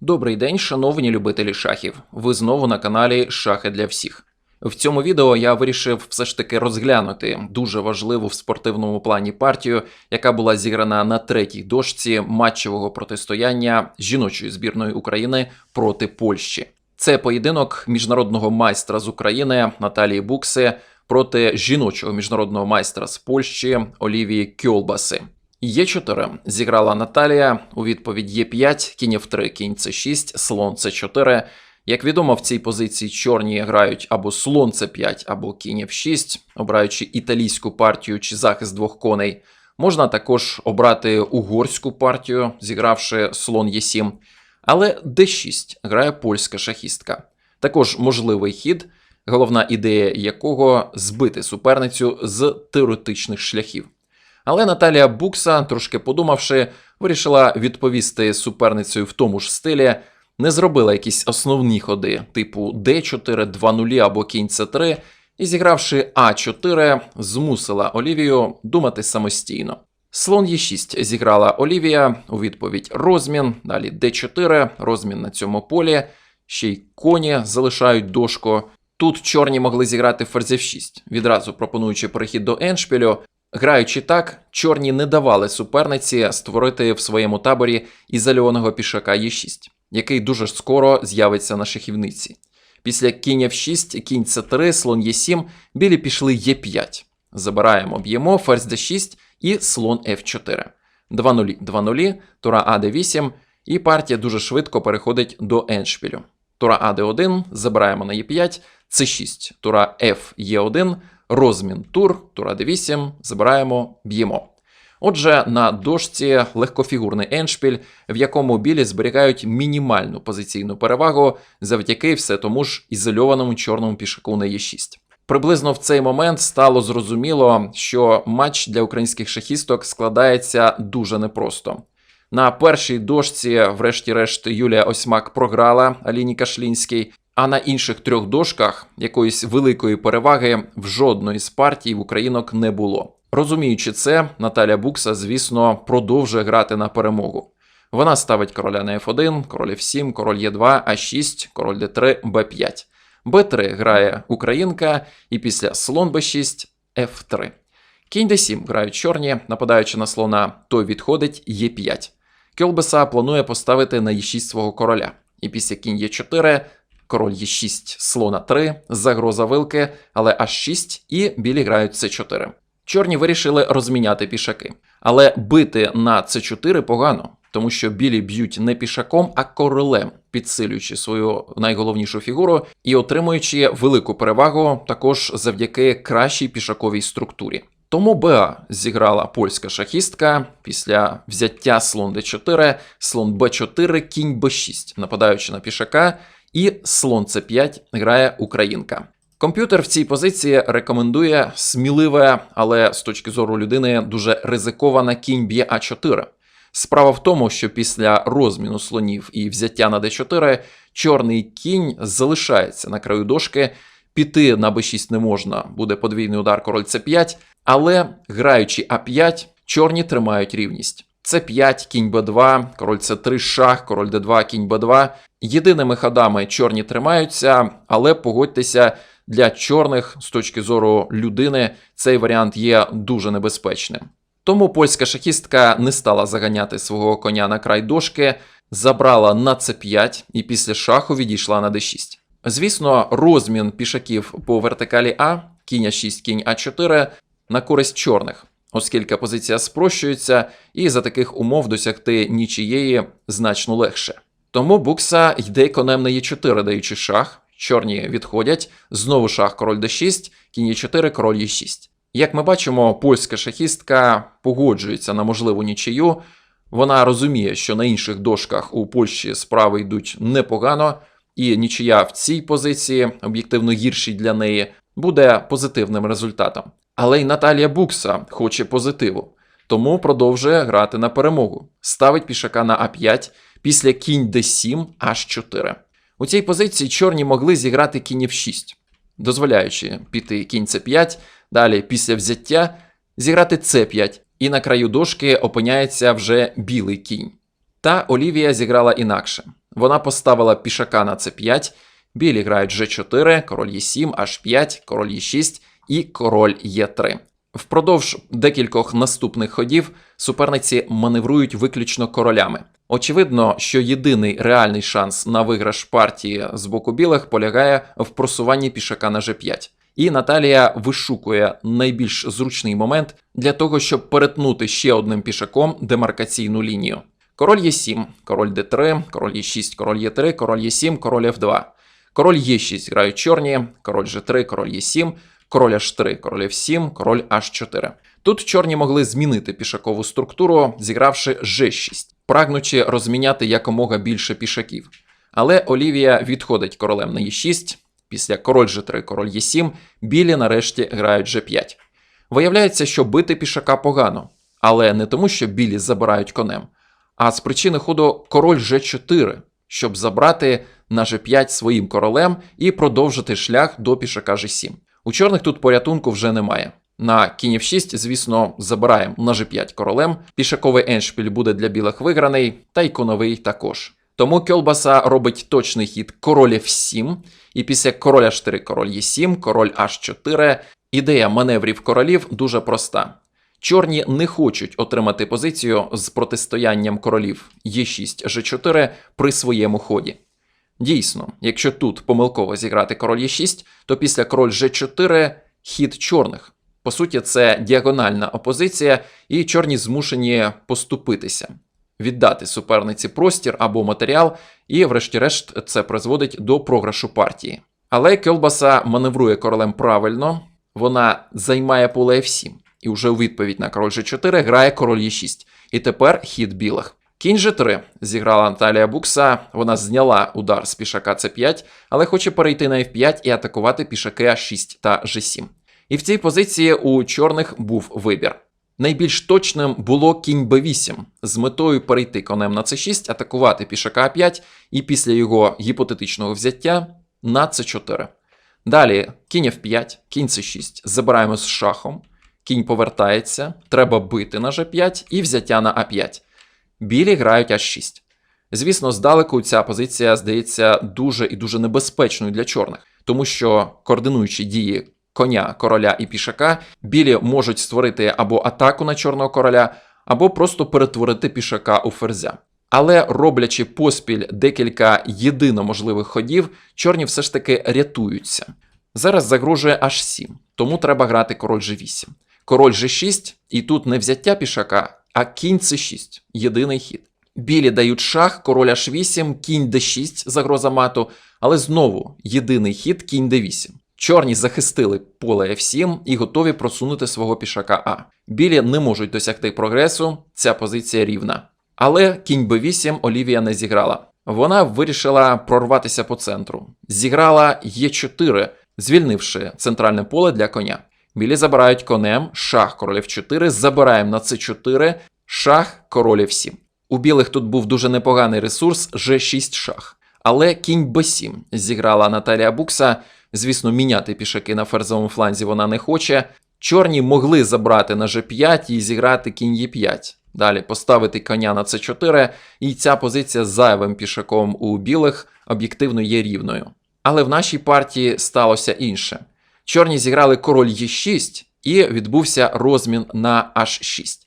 Добрий день, шановні любителі шахів. Ви знову на каналі Шахи для всіх. В цьому відео я вирішив все ж таки розглянути дуже важливу в спортивному плані партію, яка була зіграна на третій дошці матчевого протистояння жіночої збірної України проти Польщі. Це поєдинок міжнародного майстра з України Наталії Букси проти жіночого міжнародного майстра з Польщі Олівії Кьолбаси. Є4 зіграла Наталія у відповідь Є5, кінь F3, кінь С6, слон С4. Як відомо, в цій позиції чорні грають або слон С5, або кінь F6, обираючи італійську партію чи захист двох коней. Можна також обрати угорську партію, зігравши слон Е7. Але Д6 грає польська шахістка. Також можливий хід, головна ідея якого збити суперницю з теоретичних шляхів. Але Наталія Букса, трошки подумавши, вирішила відповісти суперницею в тому ж стилі, не зробила якісь основні ходи, типу D4, 2-0 або кінь С3, і зігравши А4, змусила Олівію думати самостійно. Слон Е6 зіграла Олівія у відповідь розмін, далі Д4, розмін на цьому полі, ще й коні залишають дошку. Тут чорні могли зіграти ферзь F6, відразу пропонуючи перехід до еншпілю. Граючи так, чорні не давали суперниці створити в своєму таборі ізольованого пішака Е6, який дуже скоро з'явиться на шахівниці. Після кінь F6, кінь С3, слон Е7, білі пішли Е5. Забираємо, б'ємо, ферзь Д6 і слон F4. 2-0, 2-0, тура АД8, і партія дуже швидко переходить до еншпілю. Тура АД1, забираємо на Е5, С6, тура Ф Е1, розмін тур, тура d8, забираємо, б'ємо. Отже, на дошці легкофігурний еншпіль, в якому білі зберігають мінімальну позиційну перевагу завдяки все тому ж ізольованому чорному пішаку на Е6. Приблизно в цей момент стало зрозуміло, що матч для українських шахісток складається дуже непросто. На першій дошці, врешті-решт, Юлія Осьмак програла Аліні Кашлінській, а на інших трьох дошках якоїсь великої переваги в жодної з партій в українок не було. Розуміючи це, Наталя Букса, звісно, продовжує грати на перемогу. Вона ставить короля на F1, король F7, король Е2, А6, король Д3, Б5. Б3 грає українка, і після слон Б6, F3. Кінь Д7 грають чорні, нападаючи на слона, той відходить Е5. Кьолбеса планує поставити на Е6 свого короля. І після кінь Е4 король Е6, слона 3, загроза вилки, але H6 і білі грають С4. Чорні вирішили розміняти пішаки. Але бити на С4 погано, тому що білі б'ють не пішаком, а королем, підсилюючи свою найголовнішу фігуру і отримуючи велику перевагу також завдяки кращій пішаковій структурі. Тому БА зіграла польська шахістка після взяття слон d4, слон b4, кінь b6, нападаючи на пішака, і слон c5 грає українка. Комп'ютер в цій позиції рекомендує сміливе, але з точки зору людини дуже ризиковане кінь б'є А4. Справа в тому, що після розміну слонів і взяття на d4 чорний кінь залишається на краю дошки. Піти на b6 не можна, буде подвійний удар король c5, але граючи А5, чорні тримають рівність. С5, кінь Б2, король С3, шах, король Д2, кінь Б2. Єдиними ходами чорні тримаються, але погодьтеся, для чорних з точки зору людини цей варіант є дуже небезпечним. Тому польська шахістка не стала заганяти свого коня на край дошки, забрала на С5 і після шаху відійшла на d6. Звісно, розмін пішаків по вертикалі А, кінь А6, кінь А4 на користь чорних, оскільки позиція спрощується, і за таких умов досягти нічієї значно легше. Тому букса йде конем на Е4, даючи шах. Чорні відходять, знову шах король d6, кінь Е4, король Е6. Як ми бачимо, польська шахістка погоджується на можливу нічию. Вона розуміє, що на інших дошках у Польщі справи йдуть непогано, і нічия в цій позиції, об'єктивно гіршій для неї, буде позитивним результатом. Але й Наталія Букса хоче позитиву, тому продовжує грати на перемогу. Ставить пішака на А5 після кінь d7, H4. У цій позиції чорні могли зіграти кінь F6, дозволяючи піти кінь С5, далі після взяття зіграти С5, і на краю дошки опиняється вже білий кінь. Та Олівія зіграла інакше. Вона поставила пішака на c5, білі грають g4, король e7, h5, король e6 і король e3. Впродовж декількох наступних ходів суперниці маневрують виключно королями. Очевидно, що єдиний реальний шанс на виграш партії з боку білих полягає в просуванні пішака на g5. І Наталія вишукує найбільш зручний момент для того, щоб перетнути ще одним пішаком демаркаційну лінію. Король Е7, король Д3, король Е6, король Е3, король Е7, король Ф2. Король Е6 грають чорні, король Ж3, король Е7, король H3, король F7, король H4. Тут чорні могли змінити пішакову структуру, зігравши G6, прагнучи розміняти якомога більше пішаків. Але Олівія відходить королем на Е6, після король G3, король Е7, білі нарешті грають G5. Виявляється, що бити пішака погано, але не тому, що білі забирають конем, а з причини ходу король G4, щоб забрати на G5 своїм королем і продовжити шлях до пішака G7. У чорних тут порятунку вже немає. На кінь F6, звісно, забираємо на G5 королем. Пішаковий еншпіль буде для білих виграний, та й коновий також. Тому Кьолбаса робить точний хід король F7, і після короля H4 король Е7, король H4. Ідея маневрів королів дуже проста. Чорні не хочуть отримати позицію з протистоянням королів Е6 G4 при своєму ході. Дійсно, якщо тут помилково зіграти король Е6, то після король G4 хід чорних. По суті, це діагональна опозиція, і чорні змушені поступитися, віддати суперниці простір або матеріал, і, врешті-решт, це призводить до програшу партії. Але Кьолбаса маневрує королем правильно, вона займає поле F7, і вже у відповідь на король G4 грає король Е6. І тепер хід білих. Кінь G3 зіграла Наталія Букса, вона зняла удар з пішака C5, але хоче перейти на F5 і атакувати пішаки А6 та G7. І в цій позиції у чорних був вибір. Найбільш точним було кінь b8 з метою перейти конем на c6, атакувати пішака А5 і після його гіпотетичного взяття на c4. Далі кінь F5, кінь c6, забираємо з шахом, кінь повертається, треба бити на g5 і взяття на А5. Білі грають H6. Звісно, здалеку ця позиція здається дуже і дуже небезпечною для чорних, тому що координуючи дії коня, короля і пішака, білі можуть створити або атаку на чорного короля, або просто перетворити пішака у ферзя. Але роблячи поспіль декілька єдино можливих ходів, чорні все ж таки рятуються. Зараз загрожує H7, тому треба грати король G8. Король G6, і тут не взяття пішака, а кінь c6 єдиний хід. Білі дають шах, король H8, кінь d6, загроза мату, але знову єдиний хід кінь d8. Чорні захистили поле F7 і готові просунути свого пішака А. Білі не можуть досягти прогресу, ця позиція рівна. Але кінь b8 Олівія не зіграла. Вона вирішила прорватися по центру. Зіграла Е4, звільнивши центральне поле для коня. Білі забирають конем, шах король F4, забираємо на c4, шах король F7. У білих тут був дуже непоганий ресурс G6 шах. Але кінь b7 зіграла Наталія Букса. Звісно, міняти пішаки на ферзовому фланзі вона не хоче. Чорні могли забрати на G5 і зіграти кінь Е5. Далі поставити коня на c4, і ця позиція з зайвим пішаком у білих об'єктивно є рівною. Але в нашій партії сталося інше. Чорні зіграли король Е6 і відбувся розмін на H6.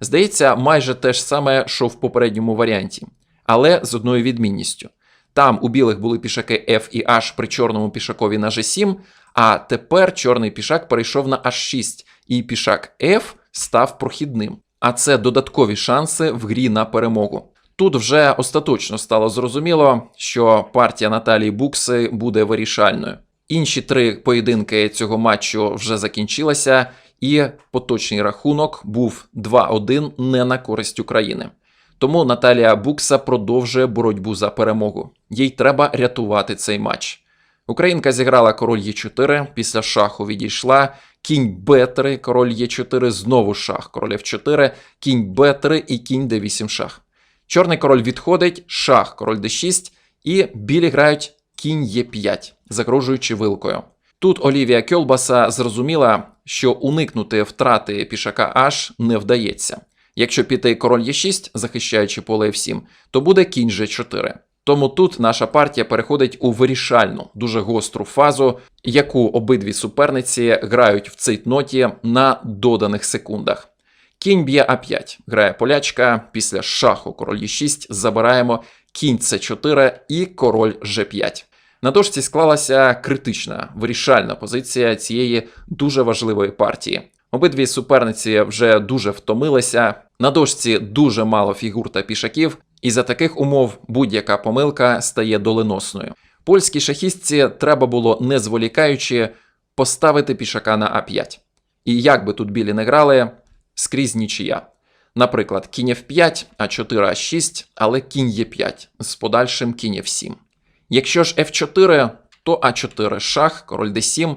Здається, майже те ж саме, що в попередньому варіанті, але з одною відмінністю. Там у білих були пішаки F і H при чорному пішакові на G7, а тепер чорний пішак перейшов на H6, і пішак F став прохідним. А це додаткові шанси в грі на перемогу. Тут вже остаточно стало зрозуміло, що партія Наталії Букси буде вирішальною. Інші три поєдинки цього матчу вже закінчилися, і поточний рахунок був 2-1 не на користь України. Тому Наталія Букса продовжує боротьбу за перемогу. Їй треба рятувати цей матч. Українка зіграла король Е4, після шаху відійшла, кінь Б3, король Е4, знову шах, король F4, кінь Б3 і кінь Д8 шах. Чорний король відходить, шах, король Д6, і білі грають кінь Е5, загрожуючи вилкою. Тут Олівія Кьолбаса зрозуміла, що уникнути втрати пішака H не вдається. Якщо піти король Е6, захищаючи поле F7, то буде кінь G4. Тому тут наша партія переходить у вирішальну, дуже гостру фазу, яку обидві суперниці грають в цейтноті на доданих секундах. Кінь б'є А5, грає полячка, після шаху король Е6 забираємо кінь С4 і король Ж5. На дошці склалася критична вирішальна позиція цієї дуже важливої партії. Обидві суперниці вже дуже втомилися. На дошці дуже мало фігур та пішаків, і за таких умов будь-яка помилка стає доленосною. Польській шахістці треба було, не зволікаючи, поставити пішака на А5. І як би тут білі не грали, скрізь нічия. Наприклад, кінь F5, А4, А6, але кінь Е5 з подальшим кінь F7. Якщо ж F4, то А4 шах, король D7,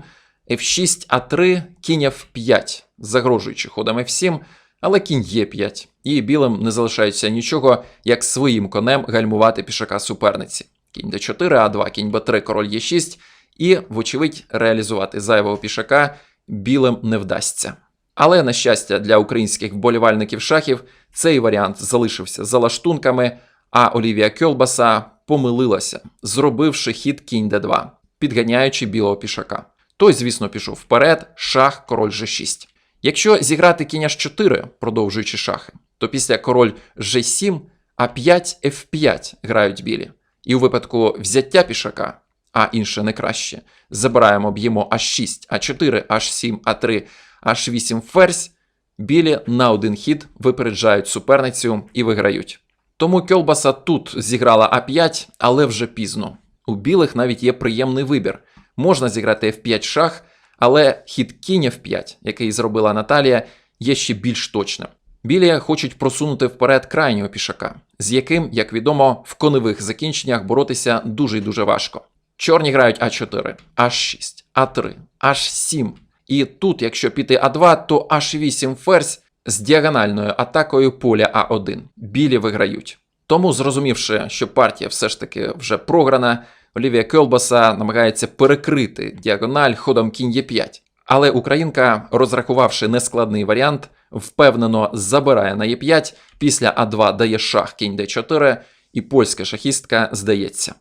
F6, А3, кінь F5, загрожуючи ходом F7, але кінь Е5. І білим не залишається нічого, як своїм конем гальмувати пішака суперниці. Кінь D4, А2, кінь Б3, король Е6, і, вочевидь, реалізувати зайвого пішака білим не вдасться. Але, на щастя, для українських вболівальників шахів цей варіант залишився за лаштунками, а Олівія Кьолбаса помилилася, зробивши хід кінь d2, підганяючи білого пішака. Той, звісно, пішов вперед, шах, король g6. Якщо зіграти кінь h4, продовжуючи шахи, то після король g7, а5, f5 грають білі. І у випадку взяття пішака, а інше не краще, забираємо, б'ємо h6, а4, h7, а3, h8 ферзь, білі на один хід випереджають суперницю і виграють. Тому Кьолбаса тут зіграла А5, але вже пізно. У білих навіть є приємний вибір. Можна зіграти F5 шах, але хід кінь F5, який зробила Наталія, є ще більш точним. Білі хочуть просунути вперед крайнього пішака, з яким, як відомо, в коневих закінченнях боротися дуже і дуже важко. Чорні грають А4, H6, А3, H7. І тут, якщо піти А2, то H8 ферзь з діагональною атакою поля А1. Білі виграють. Тому, зрозумівши, що партія все ж таки вже програна, Олівія Кьолбаса намагається перекрити діагональ ходом кінь Е5. Але українка, розрахувавши нескладний варіант, впевнено забирає на Е5, після А2 дає шах кінь Д4, і польська шахістка здається.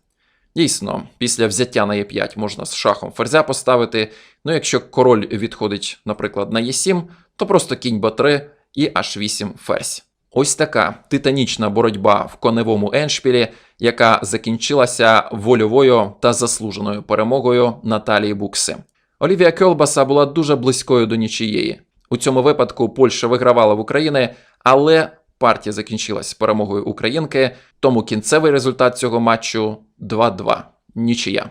Дійсно, після взяття на Е5 можна з шахом ферзя поставити. Ну, якщо король відходить, наприклад, на Е7, то просто кінь Б3 і H8 ферзь. Ось така титанічна боротьба в коневому еншпілі, яка закінчилася вольовою та заслуженою перемогою Наталії Букси. Олівія Кьолбаса була дуже близькою до нічиєї. У цьому випадку Польща вигравала в Україні, але партія закінчилась перемогою українки, тому кінцевий результат цього матчу 2-2. Нічия.